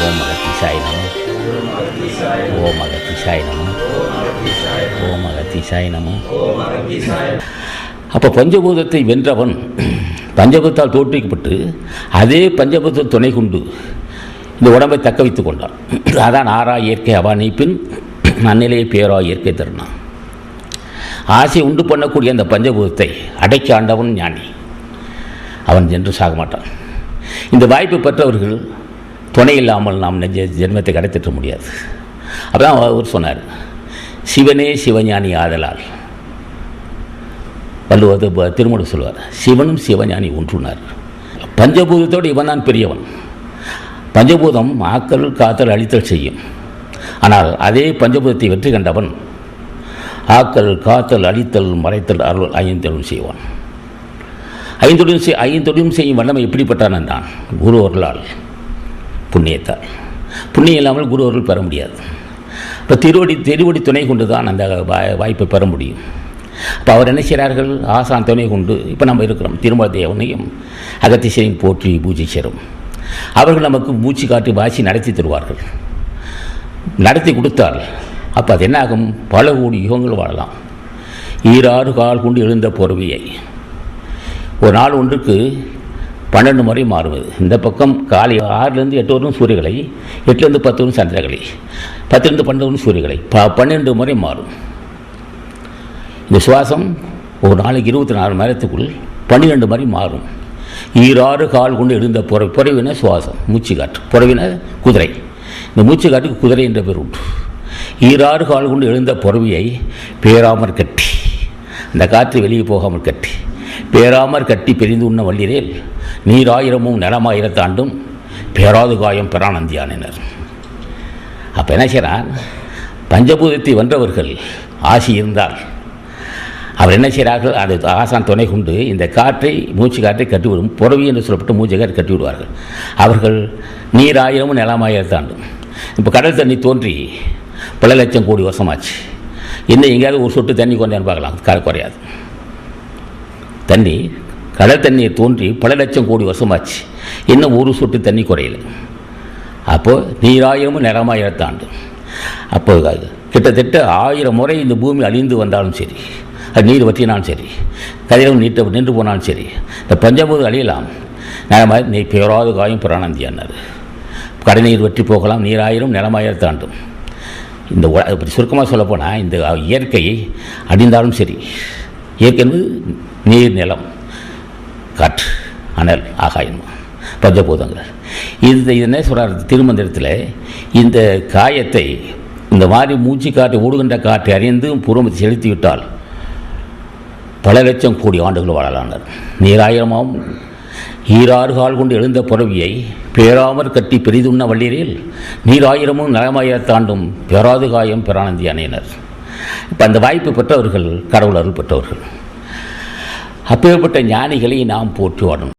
ஓம் அகத்திசாய் நம. ஓம் அகத்திசாய் நம ஓம் அகத்திசாய் நம அப்போ பஞ்சபூதத்தை வென்றவன் பஞ்சபூதத்தால் தோற்றுவிக்கப்பட்டு அதே பஞ்சபூத துணை கொண்டு இந்த உடம்பை தக்க வைத்து கொண்டான். அதான் ஆறா இயற்கை அவா நீப்பின் நன்னிலையை பேரா இயற்கை தருணான் ஆசை உண்டு பண்ணக்கூடிய அந்த பஞ்சபூதத்தை அடக்கி ஆண்டவன் ஞானி. அவன் என்று சாக மாட்டான் இந்த வாய்ப்பு பெற்றவர்கள் துணை இல்லாமல் நாம் நெஞ்ச ஜென்மத்தை கடத்திட்டு முடியாது. அப்பதான் அவர் சொன்னார் சிவனே சிவஞானி ஆதலால். வள்ளுவது திருமணம் சொல்வார் சிவனும் சிவஞானி ஒன்றுனார். பஞ்சபூதத்தோடு இவன் தான் பெரியவன். பஞ்சபூதம் ஆக்கல் காத்தல் அழித்தல் செய்யும். ஆனால் அதே பஞ்சபூதத்தை வெற்றி கண்டவன் ஆக்கல் காத்தல் அழித்தல் மறைத்தல் அருள் ஐந்தலும் செய்வான். ஐந்தொழிலும் செய் ஐந்தொழிலும் செய்யும் வல்லமை எப்படிப்பட்டான் என்றான் குரு அருளால். புண்ணியத்தால் புண்ணியம் இல்லாமல் குரு அவர்கள் பெற முடியாது. இப்போ திருவடி திருவடி துணை கொண்டு தான் அந்த வாய்ப்பை பெற முடியும். இப்போ அவர் என்ன செய்கிறார்கள்? ஆசான் துணை கொண்டு இப்போ நம்ம இருக்கிறோம். திருமல தேவனையும் அகத்திசையும் போற்றி பூஜை சேரும் அவர்கள் நமக்கு மூச்சு காட்டி வாசி நடத்தி தருவார்கள். நடத்தி கொடுத்தால் அப்போ அது என்னாகும்? பல கோடி யுகங்கள் வாழலாம். ஈராறு கால் கொண்டு எழுந்த பொறவியை ஒரு நாள் ஒன்றுக்கு பன்னெண்டு முறை மாறுவது. இந்த பக்கம் காலை ஆறுலேருந்து எட்டு வரும் சூரியகளை எட்டுலேருந்து பத்து வரும் சந்திரகலை பத்துலேருந்து பன்னெண்டு வரும் சூரியகளை ப பன்னெண்டு முறை மாறும். இந்த சுவாசம் ஒரு நாளைக்கு இருபத்தி நாலு மணி நேரத்துக்குள் பன்னிரெண்டு முறை மாறும். ஈராறு கால் கொண்டு எழுந்த புற புறவின சுவாசம் மூச்சு காற்று புறவின குதிரை. இந்த மூச்சு காட்டுக்கு குதிரை என்ற பேர் உண்டு. ஈராறு கால் கொண்டு எழுந்த புறவியை பேராமற் கட்டி அந்த காற்று வெளியே போகாமல் கட்டி பேராமற் கட்டி பிரிந்து உண்ண வள்ளிரேல் நீராயிரமும் நிலமாயிரத்தாண்டும் பேராது காயம் பிரானந்தியானினர் அப்போ என்ன செய்கிறான் பஞ்சபூதத்தை வென்றவர்கள் ஆசி இருந்தால் அவர் என்ன செய்கிறார்கள் அது ஆசான் துணை கொண்டு இந்த காற்றை மூச்சு காற்றை கட்டிவிடும் புறவி என்று சொல்லப்பட்டு மூச்சு காற்றை கட்டிவிடுவார்கள். அவர்கள் நீராயிரமும் நிலமாயிரத்தாண்டும் இப்போ கடல் தண்ணி தோன்றி பல லட்சம் கோடி வருஷமாச்சு. இன்னும் எங்கேயாவது ஒரு சொட்டு தண்ணி கொண்டேன்னு பார்க்கலாம். க- குறையாது. தண்ணி கடல் தண்ணீர் தோன்றி பல லட்சம் கோடி வருஷமாச்சு. இன்னும் ஒரு சொட்டு தண்ணி குறையல. அப்போது நீராயிரமும் நிறமாயிரத்தாண்டு அப்போ அது கிட்டத்தட்ட ஆயிரம் முறை இந்த பூமி அழிந்து வந்தாலும் சரி அது நீர் வற்றினாலும் சரி கதிரவு நீட்ட நின்று போனாலும் சரி இந்த பஞ்சபூதம் அழியலாம். நான் நீ பேராது காயும் பிராணாந்தியானாரு கடை நீர் வற்றி போகலாம் நீராயிரம் நிலமாயிரத்தாண்டும் இந்த இப்படி சுருக்கமாக சொல்லப்போனால் இந்த இயற்கையை அடிந்தாலும் சரி இயற்கை என்பது நீர் நிலம் காற்று அனல் ஆகாயம் பஞ்சபூதங்கள் இந்த இது என்ன சொல்கிறார் திருமந்திரத்தில் இந்த காயத்தை இந்த மாதிரி மூச்சு காற்று ஓடுகின்ற காற்றை அறிந்து புறமத்தை செலுத்தி விட்டால் பல லட்சம் கோடி ஆண்டுகள் வாழலானார். நீராயிரமாம். ஈராறு கால் கொண்டு எழுந்த புறவியை பேராமற் கட்டி பெரிதுண்ண வள்ளீரில் நீராயிரமும் நலமாயிரத்தாண்டும் பெறாது காயம் பெரானந்தி அணையினர். இப்போ அந்த வாய்ப்பு பெற்றவர்கள் கடவுள் அருள் பெற்றவர்கள். அப்பேற்பட்ட ஞானிகளை நாம் போற்றி வரணும்